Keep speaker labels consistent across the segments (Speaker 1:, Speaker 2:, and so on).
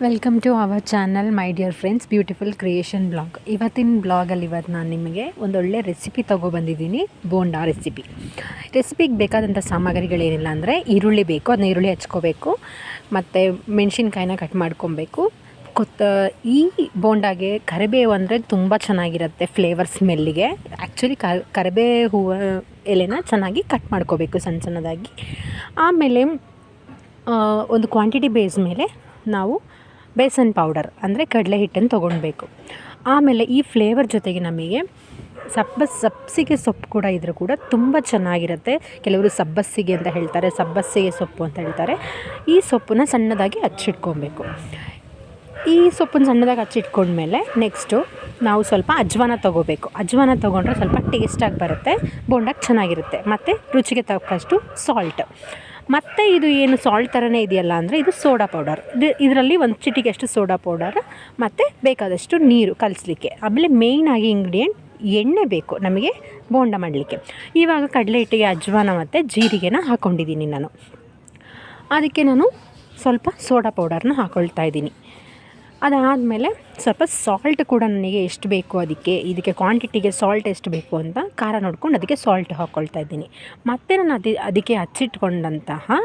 Speaker 1: Welcome to our channel my dear friends beautiful creation blog ಇವತ್ತಿನ ಬ್ಲಾಗಲ್ಲಿ ಇವತ್ತು ನಾನು ನಿಮಗೆ ಒಂದೊಳ್ಳೆ ರೆಸಿಪಿ ತೊಗೊಬಂದಿದ್ದೀನಿ ಬೋಂಡಾ ರೆಸಿಪಿ ರೆಸಿಪಿಗೆ ಬೇಕಾದಂಥ ಸಾಮಗ್ರಿಗಳೇನಿಲ್ಲ ಅಂದರೆ ಈರುಳ್ಳಿ ಬೇಕು ಅದನ್ನ ಈರುಳ್ಳಿ ಹಚ್ಕೋಬೇಕು, ಮತ್ತು ಮೆಣಸಿನ್ಕಾಯಿನ ಕಟ್ ಮಾಡ್ಕೊಬೇಕು. ಕೊತ್ತ, ಈ ಬೋಂಡಾಗೆ ಕರಿಬೇವು ಅಂದರೆ ತುಂಬ ಚೆನ್ನಾಗಿರುತ್ತೆ ಫ್ಲೇವರ್ ಸ್ಮೆಲ್ಲಿಗೆ ಆ್ಯಕ್ಚುಲಿ ಕರಿಬೇ ಹೂವು ಎಲೆನ ಚೆನ್ನಾಗಿ ಕಟ್ ಮಾಡ್ಕೋಬೇಕು ಸಣ್ಣ ಸಣ್ಣದಾಗಿ. ಆಮೇಲೆ ಒಂದು ಕ್ವಾಂಟಿಟಿ ಬೇಸ್ ಮೇಲೆ ನಾವು ಬೇಸನ್ ಪೌಡರ್ ಅಂದರೆ ಕಡಲೆ ಹಿಟ್ಟನ್ನು ತೊಗೊಳ್ಬೇಕು ಆಮೇಲೆ ಈ ಫ್ಲೇವರ್ ಜೊತೆಗೆ ನಮಗೆ ಸಬ್ಬ ಸಬ್ಸಿಗೆ ಸೊಪ್ಪು ಕೂಡ ಇದ್ರೂ ಕೂಡ ತುಂಬ ಚೆನ್ನಾಗಿರುತ್ತೆ. ಕೆಲವರು ಸಬ್ಬಸ್ಸಿಗೆ ಅಂತ ಹೇಳ್ತಾರೆ, ಸಬ್ಬಸ್ಸಿಗೆ ಸೊಪ್ಪು ಅಂತ ಹೇಳ್ತಾರೆ. ಈ ಸೊಪ್ಪನ್ನ ಸಣ್ಣದಾಗಿ ಹಚ್ಚಿಟ್ಕೊಬೇಕು ಈ ಸೊಪ್ಪನ್ನು ಸಣ್ಣದಾಗಿ ಹಚ್ಚಿಟ್ಕೊಂಡ್ಮೇಲೆ ನೆಕ್ಸ್ಟು ನಾವು ಸ್ವಲ್ಪ ಅಜ್ವಾನ ತೊಗೋಬೇಕು. ಅಜ್ವಾನ ತೊಗೊಂಡ್ರೆ ಸ್ವಲ್ಪ ಟೇಸ್ಟಾಗಿ ಬರುತ್ತೆ ಬೋಂಡಕ್ಕೆ ಚೆನ್ನಾಗಿರುತ್ತೆ, ಮತ್ತು ರುಚಿಗೆ ತಕ್ಕಷ್ಟು ಸಾಲ್ಟ್ ಮತ್ತು ಇದು ಏನು ಸಾಲ್ಟ್ ಥರನೇ ಇದೆಯಲ್ಲ ಅಂದರೆ ಇದು ಸೋಡಾ ಪೌಡರ್ ಇದು ಇದರಲ್ಲಿ ಒಂದು ಚಿಟಿಗೆಷ್ಟು ಸೋಡಾ ಪೌಡರ್ ಮತ್ತು ಬೇಕಾದಷ್ಟು ನೀರು ಕಲಿಸ್ಲಿಕ್ಕೆ. ಆಮೇಲೆ ಮೇಯ್ನಾಗಿ ಇಂಗ್ರೀಡಿಯೆಂಟ್ ಎಣ್ಣೆ ಬೇಕು ನಮಗೆ ಬೋಂಡ ಮಾಡಲಿಕ್ಕೆ. ಇವಾಗ ಕಡಲೆ ಹಿಟ್ಟಿಗೆ ಅಜ್ವಾನ ಮತ್ತು ಜೀರಿಗೆನ ಹಾಕ್ಕೊಂಡಿದ್ದೀನಿ ನಾನು. ಅದಕ್ಕೆ ನಾನು ಸ್ವಲ್ಪ ಸೋಡಾ ಪೌಡರ್ನ ಹಾಕ್ಕೊಳ್ತಾ ಇದ್ದೀನಿ. ಅದಾದಮೇಲೆ ಸ್ವಲ್ಪ ಸಾಲ್ಟ್ ಕೂಡ ನನಗೆ ಎಷ್ಟು ಬೇಕು ಅದಕ್ಕೆ, ಇದಕ್ಕೆ ಕ್ವಾಂಟಿಟಿಗೆ ಸಾಲ್ಟ್ ಎಷ್ಟು ಬೇಕು ಅಂತ ಖಾರ ನೋಡ್ಕೊಂಡು ಅದಕ್ಕೆ ಸಾಲ್ಟ್ ಹಾಕ್ಕೊಳ್ತಾ ಇದ್ದೀನಿ. ಮತ್ತು ನಾನು ಅದಿ, ಅದಕ್ಕೆ ಹಚ್ಚಿಟ್ಕೊಂಡಂತಹ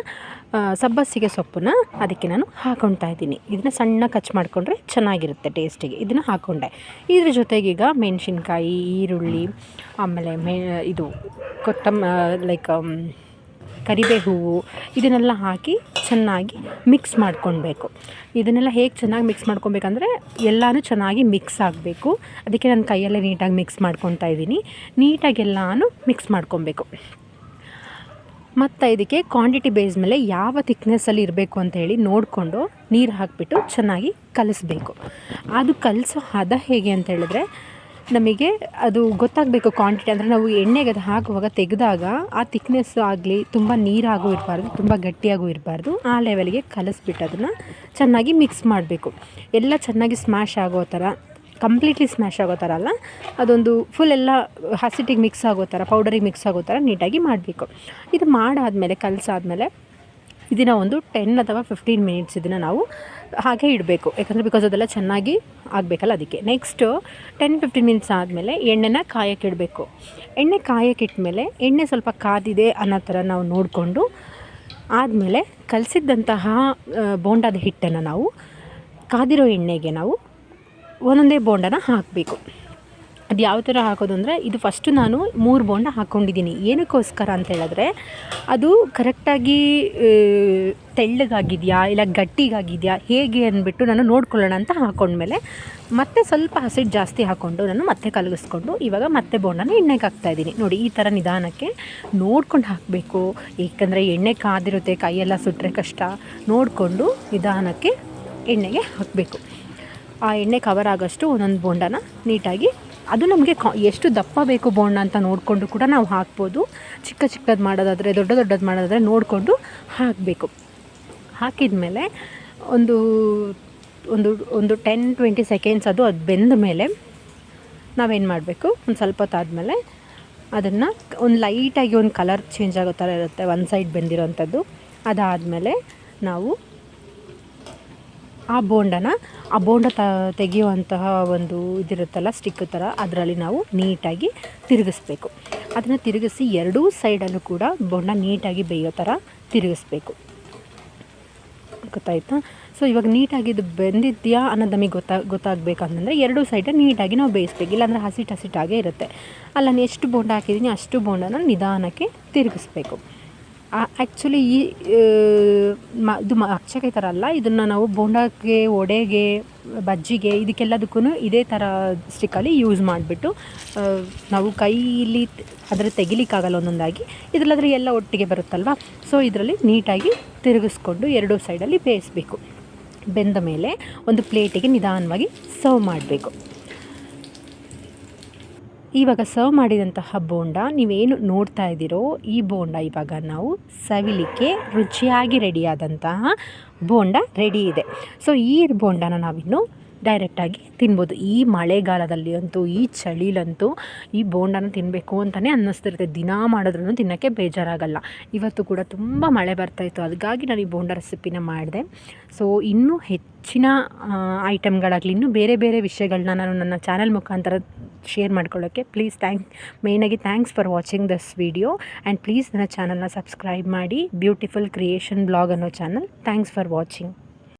Speaker 1: ಸಬ್ಬಸಿಗೆ ಸೊಪ್ಪನ್ನು ಅದಕ್ಕೆ ನಾನು ಹಾಕೊಳ್ತಾ ಇದ್ದೀನಿ. ಇದನ್ನ ಸಣ್ಣ ಕಚ್ ಮಾಡಿಕೊಂಡ್ರೆ ಚೆನ್ನಾಗಿರುತ್ತೆ ಟೇಸ್ಟಿಗೆ ಇದನ್ನು ಹಾಕ್ಕೊಂಡೆ ಇದ್ರ ಜೊತೆಗೀಗ ಮೆಣಸಿನ್ಕಾಯಿ, ಈರುಳ್ಳಿ, ಆಮೇಲೆ ಮೆ, ಇದು ಕೊತ್ತಂಬ ಲೈಕ್ ಕರಿಬೇ ಹೂವು ಇದನ್ನೆಲ್ಲ ಹಾಕಿ ಚೆನ್ನಾಗಿ ಮಿಕ್ಸ್ ಮಾಡ್ಕೊಳ್ಬೇಕು. ಇದನ್ನೆಲ್ಲ ಹೇಗೆ ಚೆನ್ನಾಗಿ ಮಿಕ್ಸ್ ಮಾಡ್ಕೊಬೇಕಂದ್ರೆ ಎಲ್ಲನೂ ಚೆನ್ನಾಗಿ ಮಿಕ್ಸ್ ಆಗಬೇಕು. ಅದಕ್ಕೆ ನಾನು ಕೈಯಲ್ಲೇ ನೀಟಾಗಿ ಮಿಕ್ಸ್ ಮಾಡ್ಕೊತಾ ಇದ್ದೀನಿ. ನೀಟಾಗಿ ಎಲ್ಲನೂ ಮಿಕ್ಸ್ ಮಾಡ್ಕೊಬೇಕು ಮತ್ತು ಇದಕ್ಕೆ ಕ್ವಾಂಟಿಟಿ ಬೇಸ್ ಮೇಲೆ ಯಾವ ತಿಕ್ನೆಸ್ಸಲ್ಲಿ ಇರಬೇಕು ಅಂತ ಹೇಳಿ ನೋಡಿಕೊಂಡು ನೀರು ಹಾಕಿಬಿಟ್ಟು ಚೆನ್ನಾಗಿ ಕಲಿಸ್ಬೇಕು. ಅದು ಕಲಿಸೋ ಹದ ಹೇಗೆ ಅಂತ ಹೇಳಿದ್ರೆ ನಮಗೆ ಅದು ಗೊತ್ತಾಗಬೇಕು ಕ್ವಾಂಟಿಟಿ ಅಂದರೆ ನಾವು ಎಣ್ಣೆಗೆ ಅದು ಹಾಕುವಾಗ ತೆಗೆದಾಗ ಆ ತಿಕ್ನೆಸ್ ಆಗಲಿ, ತುಂಬ ನೀರಾಗೂ ಇರಬಾರ್ದು, ತುಂಬ ಗಟ್ಟಿಯಾಗೂ ಇರಬಾರ್ದು. ಆ ಲೆವೆಲ್ಗೆ ಕಲಸ್ಬಿಟ್ಟು ಅದನ್ನು ಚೆನ್ನಾಗಿ ಮಿಕ್ಸ್ ಮಾಡಬೇಕು. ಎಲ್ಲ ಚೆನ್ನಾಗಿ ಸ್ಮ್ಯಾಶ್ ಆಗೋ ಥರ ಕಂಪ್ಲೀಟ್ಲಿ ಸ್ಮ್ಯಾಶ್ ಆಗೋ ಥರ ಅಲ್ಲ, ಅದೊಂದು ಫುಲ್ ಎಲ್ಲ ಹಸಿಟ್ಟಿಗೆ ಮಿಕ್ಸ್ ಆಗೋ ಥರ ಪೌಡರಿಗೆ ಮಿಕ್ಸ್ ಆಗೋ ಥರ ನೀಟಾಗಿ ಮಾಡಬೇಕು. ಇದು ಮಾಡಾದಮೇಲೆ, ಕಲಸಾದ್ಮೇಲೆ ಇದನ್ನು ಒಂದು ಟೆನ್ ಅಥವಾ ಫಿಫ್ಟೀನ್ ಮಿನಿಟ್ಸ್ ಇದನ್ನು ನಾವು ಹಾಗೆ ಇಡಬೇಕು. ಯಾಕಂದರೆ ಬಿಕಾಸ್ ಅದೆಲ್ಲ ಚೆನ್ನಾಗಿ ಆಗಬೇಕಲ್ಲ ಅದಕ್ಕೆ. ನೆಕ್ಸ್ಟು ಟೆನ್ ಫಿಫ್ಟೀನ್ ಮಿನಿಟ್ಸ್ ಆದಮೇಲೆ ಎಣ್ಣೆನ ಕಾಯಕ್ಕೆ ಇಡಬೇಕು. ಎಣ್ಣೆ ಕಾಯಕ್ಕೆ ಇಟ್ಮೇಲೆ ಎಣ್ಣೆ ಸ್ವಲ್ಪ ಕಾದಿದೆ ಅನ್ನೋ ಥರ ನಾವು ನೋಡಿಕೊಂಡು ಆದಮೇಲೆ ಕಲಸಿದ್ದಂತಹ ಬೋಂಡಾದ ಹಿಟ್ಟನ್ನು ನಾವು ಕಾದಿರೋ ಎಣ್ಣೆಗೆ ನಾವು ಒಂದೊಂದೇ ಬೋಂಡನ ಹಾಕಬೇಕು. ಅದು ಯಾವ ಥರ ಹಾಕೋದು ಅಂದರೆ ಇದು ಫಸ್ಟು ನಾನು ಮೂರು ಬೋಂಡ ಹಾಕ್ಕೊಂಡಿದ್ದೀನಿ. ಏನಕ್ಕೋಸ್ಕರ ಅಂತ ಹೇಳಿದ್ರೆ, ಅದು ಕರೆಕ್ಟಾಗಿ ತೆಳ್ಳಗಾಗಿದೆಯಾ ಇಲ್ಲ ಗಟ್ಟಿಗಾಗಿದೆಯಾ ಹೇಗೆ ಅಂದ್ಬಿಟ್ಟು ನಾನು ನೋಡ್ಕೊಳ್ಳೋಣ ಅಂತ ಹಾಕ್ಕೊಂಡ್ಮೇಲೆ ಮತ್ತೆ ಸ್ವಲ್ಪ ಹಸಿಟ್ಟು ಜಾಸ್ತಿ ಹಾಕ್ಕೊಂಡು ನಾನು ಮತ್ತೆ ಕಲಗಿಸ್ಕೊಂಡು ಇವಾಗ ಮತ್ತೆ ಬೋಂಡನ ಎಣ್ಣೆಗೆ ಹಾಕ್ತಾ ಇದ್ದೀನಿ. ನೋಡಿ, ಈ ಥರ ನಿಧಾನಕ್ಕೆ ನೋಡ್ಕೊಂಡು ಹಾಕಬೇಕು. ಏಕೆಂದರೆ ಎಣ್ಣೆ ಕಾದಿರುತ್ತೆ, ಕೈಯೆಲ್ಲ ಸುಟ್ಟರೆ ಕಷ್ಟ. ನೋಡಿಕೊಂಡು ನಿಧಾನಕ್ಕೆ ಎಣ್ಣೆಗೆ ಹಾಕಬೇಕು. ಆ ಎಣ್ಣೆ ಕವರ್ ಆಗೋಷ್ಟು ಒಂದೊಂದು ಬೋಂಡನ ನೀಟಾಗಿ ಅದು ನಮಗೆ ಕಾ ಎಷ್ಟು ದಪ್ಪ ಬೇಕು ಬೋಂಡ ಅಂತ ನೋಡಿಕೊಂಡು ಕೂಡ ನಾವು ಹಾಕ್ಬೋದು. ಚಿಕ್ಕ ಚಿಕ್ಕದು ಮಾಡೋದಾದರೆ, ದೊಡ್ಡ ದೊಡ್ಡದು ಮಾಡೋದಾದರೆ ನೋಡಿಕೊಂಡು ಹಾಕಬೇಕು. ಹಾಕಿದ ಮೇಲೆ ಒಂದು ಒಂದು ಒಂದು ಟೆನ್ ಟ್ವೆಂಟಿ ಸೆಕೆಂಡ್ಸ್ ಅದು ಅದು ಬೆಂದ ಮೇಲೆ ನಾವೇನು ಮಾಡಬೇಕು? ಒಂದು ಸ್ವಲ್ಪ ಹೊತ್ತಾದಮೇಲೆ ಅದನ್ನು ಒಂದು ಲೈಟಾಗಿ ಒಂದು ಕಲರ್ ಚೇಂಜ್ ಆಗೋ ಥರ ಇರುತ್ತೆ, ಒಂದು ಸೈಡ್ ಬೆಂದಿರೋವಂಥದ್ದು ಅದಾದಮೇಲೆ ನಾವು ಆ ಬೋಂಡನ, ಆ ಬೋಂಡ ತ, ತೆಗೆಯುವಂತಹ ಒಂದು ಇದಿರುತ್ತಲ್ಲ ಸ್ಟಿಕ್ ಥರ ಅದರಲ್ಲಿ ನಾವು ನೀಟಾಗಿ ತಿರುಗಿಸ್ಬೇಕು. ಅದನ್ನು ತಿರುಗಿಸಿ ಎರಡೂ ಸೈಡಲ್ಲೂ ಕೂಡ ಬೋಂಡ ನೀಟಾಗಿ ಬೇಯೋ ಥರ ತಿರುಗಿಸ್ಬೇಕು. ಗೊತ್ತಾಯ್ತಾ? ಸೊ ಇವಾಗ ನೀಟಾಗಿ ಇದು ಬೆಂದಿದೆಯಾ ಅನ್ನೋದು ನಮಗೆ ಗೊತ್ತಾ, ಗೊತ್ತಾಗಬೇಕಂತಂದರೆ ಎರಡೂ ಸೈಡ ನೀಟಾಗಿ ನಾವು ಬೇಯಿಸ್ಬೇಕು. ಇಲ್ಲಾಂದರೆ ಹಸಿಟ್ಟು ಹಸಿಟ್ಟಾಗೇ ಇರುತ್ತೆ. ಅಲ್ಲ ನಾನು ಎಷ್ಟು ಬೋಂಡ ಹಾಕಿದ್ದೀನಿ ಅಷ್ಟು ಬೋಂಡನ ನಿಧಾನಕ್ಕೆ ತಿರುಗಿಸ್ಬೇಕು. ಆ್ಯಕ್ಚುಲಿ ಈ ಮ, ಇದು ಮ ಅಕ್ಷಕೈ ಥರ ಅಲ್ಲ ಇದನ್ನು ನಾವು ಬೋಂಡಕ್ಕೆ ವಡೆಗೆ ಬಜ್ಜಿಗೆ ಇದಕ್ಕೆಲ್ಲದಕ್ಕೂ ಇದೇ ಥರ ಸ್ಟಿಕ್ಕಲ್ಲಿ ಯೂಸ್ ಮಾಡಿಬಿಟ್ಟು ನಾವು ಕೈಯಲ್ಲಿ ಅದರ ತೆಗಿಲಿಕ್ಕಾಗಲ್ಲ ಒಂದೊಂದಾಗಿ, ಇದರಲ್ಲಾದರೆ ಎಲ್ಲ ಒಟ್ಟಿಗೆ ಬರುತ್ತಲ್ವ? ಸೊ ಇದರಲ್ಲಿ ನೀಟಾಗಿ ತಿರುಗಿಸ್ಕೊಂಡು ಎರಡೂ ಸೈಡಲ್ಲಿ ಬೇಯಿಸ್ಬೇಕು ಬೆಂದ ಮೇಲೆ ಒಂದು ಪ್ಲೇಟಿಗೆ ನಿಧಾನವಾಗಿ ಸರ್ವ್ ಮಾಡಬೇಕು. ಇವಾಗ ಸರ್ವ್ ಮಾಡಿದಂತಹ ಬೋಂಡ ನೀವೇನು ನೋಡ್ತಾ ಇದ್ದೀರೋ ಈ ಬೋಂಡ ಇವಾಗ ನಾವು ಸವಿಲಿಕ್ಕೆ ರುಚಿಯಾಗಿ ರೆಡಿಯಾದಂತಹ ಬೋಂಡ ರೆಡಿ ಇದೆ. ಸೊ ಈ ಬೋಂಡನ ನಾವಿನ್ನು ಡೈರೆಕ್ಟಾಗಿ ತಿನ್ಬೋದು. ಈ ಮಳೆಗಾಲದಲ್ಲಿ ಅಂತೂ, ಈ ಚಳಿಲಂತೂ ಈ ಬೋಂಡನ ತಿನ್ನಬೇಕು ಅಂತಲೇ ಅನ್ನಿಸ್ತಿರುತ್ತೆ. ದಿನ ಮಾಡಿದ್ರೂ ತಿನ್ನೋಕ್ಕೆ ಬೇಜಾರಾಗಲ್ಲ. ಇವತ್ತು ಕೂಡ ತುಂಬ ಮಳೆ ಬರ್ತಾಯಿತ್ತು ಅದಕ್ಕಾಗಿ ನಾನು ಈ ಬೋಂಡ ರೆಸಿಪಿನ ಮಾಡಿದೆ. ಸೊ ಇನ್ನೂ ಹೆಚ್ಚಿನ ಐಟಮ್ಗಳಾಗಲಿ ಇನ್ನೂ ಬೇರೆ ಬೇರೆ ವಿಷಯಗಳನ್ನ ನಾನು ನನ್ನ ಚಾನಲ್ ಮುಖಾಂತರ ಶೇರ್ ಮಾಡ್ಕೊಳ್ಳೋಕ್ಕೆ ಪ್ಲೀಸ್ ಥ್ಯಾಂಕ್ ಮೇಯ್ನಾಗಿ thanks for watching this video and please ನನ್ನ ಚಾನಲ್ನ ಸಬ್ಸ್ಕ್ರೈಬ್ ಮಾಡಿ ಬ್ಯೂಟಿಫುಲ್ ಕ್ರಿಯೇಷನ್ ಬ್ಲಾಗ್ ಅನ್ನೋ ಚಾನಲ್. Thanks for watching